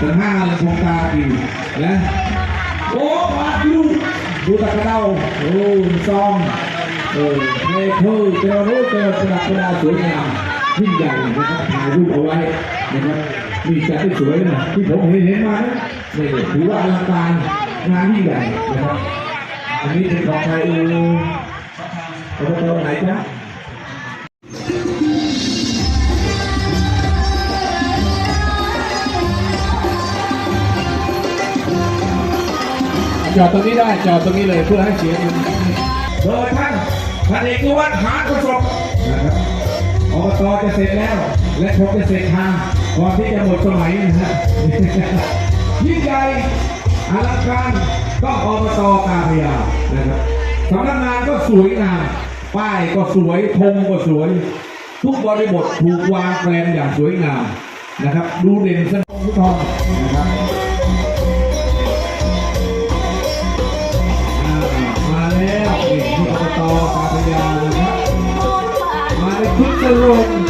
ถึงห้าเลยโครงการอีกนะโอ้มาดูดูตะกระเดาโอ้ซองเออเนเธอร์เจอรู้เจอประดับประดาสวยงามยิ่งใหญ่นะครับถ่ายรูปเอาไว้นะครับมีจัดที่สวยนะที่ผมเห็นเห็นมานะนี่ถือว่าอลังการงานยิ่งใหญ่นะครับอันนี้เป็นของใครเออเอาไปตรงไหนจ๊ะ จอดตรงนี้ได้จอดตรงนี้เลยเพื่อให้เสียเงินโดยท่านท่านเอกวัฒน์หาประสบนะครับอบตจะเสร็จแล้ว และผมจะเสร็จทางก่อนที่จะหมดสมัยนะฮะยิ่งใหญ่อลังการต้องอบตกาพยานะครับสำนักงานก็สวยงามป้ายก็สวยธงก็สวย ทุกบริบทถูกวางแปลนอย่างสวยงามนะครับ ดูเด่นสนุกทองนะครับ the room.